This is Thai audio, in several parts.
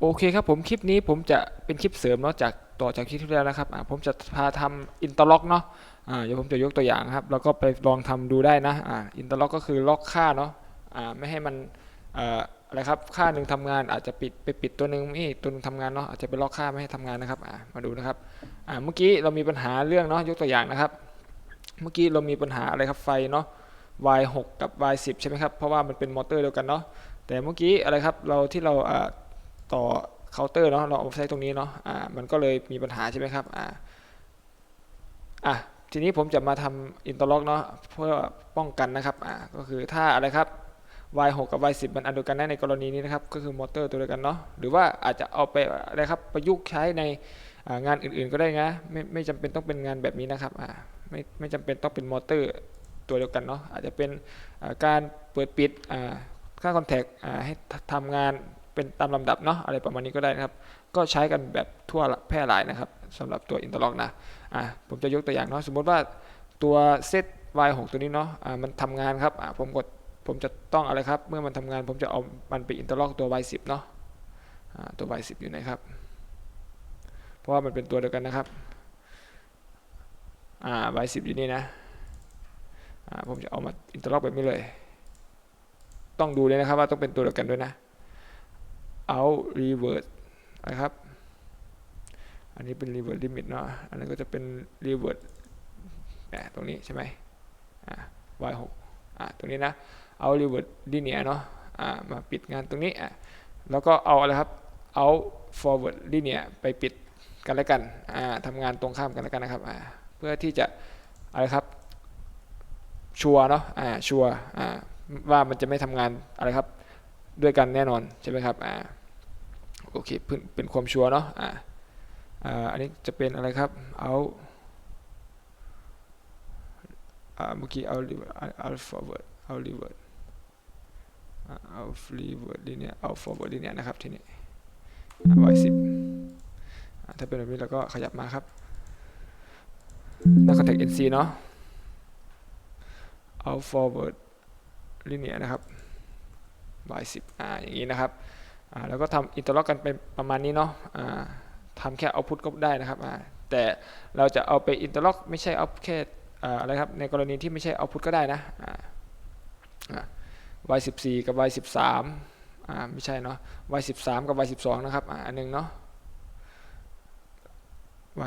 โอเคครับผมคลิปนี้ผมจะเป็นคลิปเสริมเนาะจากต่อจากคลิปที่แล้วนะครับผมจะพาทำอินเตอร์ล็อกเนาะอ่าเดี๋ยวผมจะยกตัวอย่างครับแล้วก็ไปลองทำดูได้นะอ่าอินเตอร์ล็อกก็คือล็อกค่าเนาะอ่าไม่ให้มันเอ่อะไรครับค่าหนึ่งทำงานอาจจะปิดไปปิดตัวหนึ่งไม่ตัวหนึงทำงานเนาะอาจจะไปล็อกค่าไม่ให้ทำงานนะครับอ่ามาดูนะครับอ่าเมื่อกี้เรามีปัญหาเรื่องเนาะยกตัวอย่างนะครับ เมื่อกี้เรามีปัญหาอะไรครับไฟเนาะ Y6 กับ Y10 ใช่ไหมครับเพราะว่ามันเป็นมอเตอร์เดียวกันเนาะแต่เมื่อกี้อะไรครับเราที่เราอ่า ต่อเคาน์เตอร์เนาะเราเอาใช้ตรงนี้เนาะอ่ามันก็เลยมีปัญหาใช่ไหมครับอ่าอะทีนี้ผมจะมาทำอินเตอร์ล็อกเนาะเพื่อป้องกันนะครับอ่าก็คือถ้าอะไรครับ Y6 กับ Y10 มันอันเดียวกันได้ในกรณีนี้นะครับ ก็คือมอเตอร์ตัวเดียวกันเนาะหรือว่าอาจจะเอาไปอะไรครับประยุกต์ใช้ในงานอื่นๆก็ได้นะไม่ไม่จำเป็นต้องเป็นงานแบบนี้นะครับอ่าไม่ไม่จำเป็นต้องเป็นมอเตอร์ตัวเดียวกันเนาะอาจจะเป็นการเปิดปิดค่าคอนแทคให้ทำงาน เป็นตามลำดับเนาะอะไรประมาณนี้ก็ได้นะครับ ก็ใช้กันแบบทั่วแพร่หลายนะครับสำหรับตัวอินเตอร์ล็อกนะอ่าผมจะยกตัวอย่างเนาะสมมติว่าตัวเซต Y6 ตัวนี้เนาะอ่ามันทำงานครับอ่าผมกดผมจะต้องอะไรครับ เมื่อมันทำงานผมจะเอามันไปอินเตอร์ล็อกตัว Y10 เนาะอ่าตัว Y10 อยู่ไหนครับ เพราะว่ามันเป็นตัวเดียวกันนะครับอ่า Y10 อยู่นี่นะอ่าผมจะเอามาอินเตอร์ล็อกแบบนี้เลย ต้องดูเลยนะครับว่าต้องเป็นตัวเดียวกันด้วยนะ เอา revert นะครับ อันนี้เป็น revert limit เนาะ อันนั้นก็จะเป็น revert เนี่ยตรงนี้ใช่ไหมอ่า y 6อ่าตรงนี้นะ เอา revert linear เนาะ อ่า มาปิดงานตรงนี้อ่าแล้วก็เอาอะไรครับ เอา forward linear ไปปิดกันแล้วกัน อ่าทำงานตรงข้ามกันแล้วกันนะครับ อ่า เพื่อที่จะอะไรครับ ชัวร์เนาะ อ่า ชัวร์อ่า ว่ามันจะไม่ทำงานอะไรครับ ด้วยกันแน่นอนใช่ไหมครับอ่าโอเคเป็นเป็นความชัวร์เนาะอ่าอ่าอันนี้จะเป็นอะไรครับเอาอ่าเมื่อกี้เอาเอา forward เอา revert เอา revert linear เอา forward linear นะครับทีนี้ไว้สิบถ้าเป็นแบบนี้เราก็ขยับมาครับหน้า contact NC เนาะเอา forward linear นะครับ by 10อ่าอย่างนี้นะครับอ่าแล้วก็ทำ interlock กันเป็นประมาณนี้เนาะอ่าทำแค่ output ก็ได้นะครับอ่าแต่เราจะเอาไป interlock ไม่ใช่เอาแค่อ่าอะไรครับในกรณีที่ไม่ใช่ output ก็ได้นะอ่าอ่า y 14กับ y 13อ่าไม่ใช่เนาะ y 13กับ y 12นะครับอ่าอันหนึงเนาะ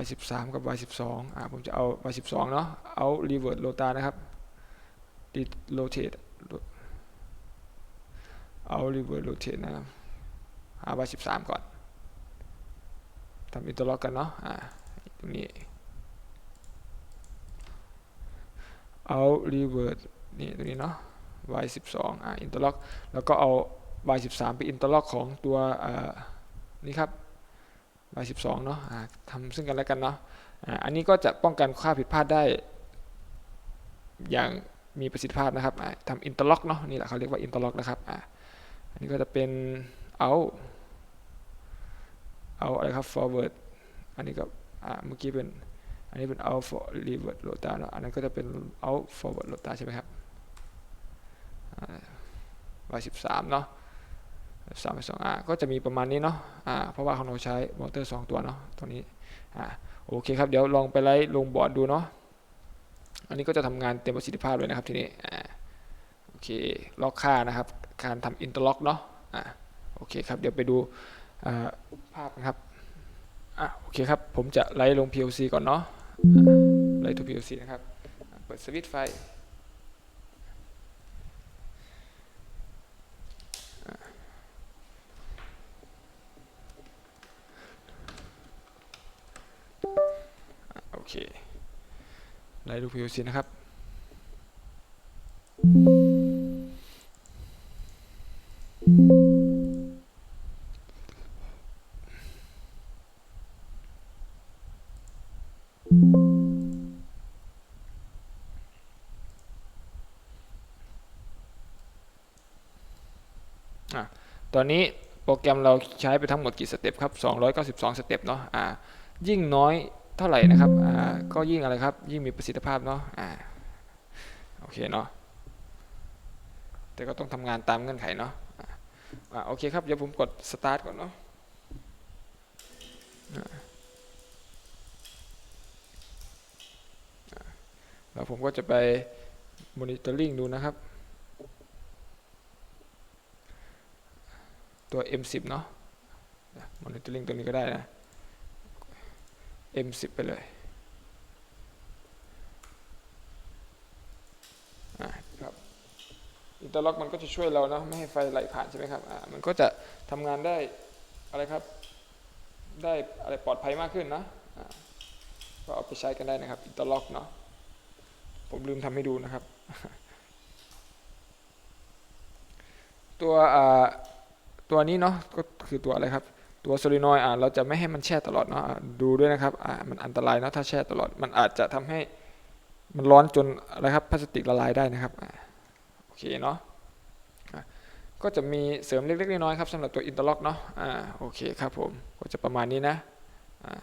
y 13กับ y 12อ่าผมจะเอา y 12เนาะเอา revert rota นะครับ rotate เอา reverse rotate นะครับหา y 13ก่อนทำ interlock กันเนาะอ่าตรงนี้เอา reverse นี่ตรงนี้เนาะ y 12อ่า interlock แล้วก็เอา y 13ไป interlock ของตัวอ่านี่ครับ y 12เนาะอ่าทำซึ่งกันและกันเนาะอ่าอันนี้ก็จะป้องกันค่าผิดพลาดได้ อย่างมีประสิทธิภาพนะครับอ่าทำอินเตอร์ล็อกเนาะนี่แหละเขาเรียกว่าอินเตอร์ล็อกนะครับอ่า อันนี้ก็จะเป็นเอาเอาอะไรครับ forward อันนี้ก็อ่าเมื่อกี้เป็น อันนี้เป็น out for revert rota เนาะอันนั้นก็จะเป็น out forward rota ใช่ไหมครับอ่า13เนาะ3ไป2อ่าก็จะมีประมาณนี้เนาะอ่าเพราะว่าของเราใช้มอเตอร์2ตัวเนาะตัวนี้อ่าโอเคครับ เดี๋ยวลองไปไล่ลงบอร์ดดูเนาะอันนี้ก็จะทำงานเต็มประสิทธิภาพเลยนะครับทีนี้อ่า เคล็อกค่านะครับ การทำอินเตอร์ล็อกเนาะอ่าโอเคครับ เดี๋ยวไปดูภาพนะครับอะโอเคครับ ผมจะไล่ลง PLC ก่อนเนาะไล่ตัว PLC นะครับ เปิดสวิตช์ไฟโอเคไล่ดู PLC นะครับ ตอนนี้โปรแกรมเราใช้ไปทั้งหมดกี่สเต็ปครับ292 สเต็ปเนาะอ่ายิ่งน้อยเท่าไหร่นะครับอ่าก็ยิ่งอะไรครับ ยิ่งมีประสิทธิภาพเนาะอ่าโอเคเนาะแต่ก็ต้องทำงานตามเงื่อนไขเนาะอ่าโอเคครับ เดี๋ยวผมกดสตาร์ทก่อนเนาะแล้วผมก็จะไปมอนิเตอร์ลิงดูนะครับ ตัว M10 เนาะ monitoring ตัวนี้ก็ได้นะ M10 ไปเลยอะครับอินเตอร์ล็อกมันก็จะช่วยเราเนาะไม่ให้ไฟไหลผ่านใช่ไหมครับอ่ามันก็จะทำงานได้อะไรครับ ได้อะไรปลอดภัยมากขึ้นนะอ่าก็เอาไปใช้กันได้นะครับอินเตอร์ล็อกเนาะผมลืมทำให้ดูนะครับ ตัวอ่า ตัวนี้เนาะก็คือตัวอะไรครับ ตัวโซลินอยด์อะเราจะไม่ให้มันแช่ตลอดเนาะดูด้วยนะครับอะมันอันตรายเนาะถ้าแช่ตลอด มันอาจจะทำให้มันร้อนจนอะไรครับพลาสติกละลายได้นะครับอ่าโอเคเนาะอะก็จะมีเสริมเล็กๆน้อยๆครับสำหรับตัวอินเตอร์ล็อกเนาะอ่าโอเคครับผมก็จะประมาณนี้นะอ่า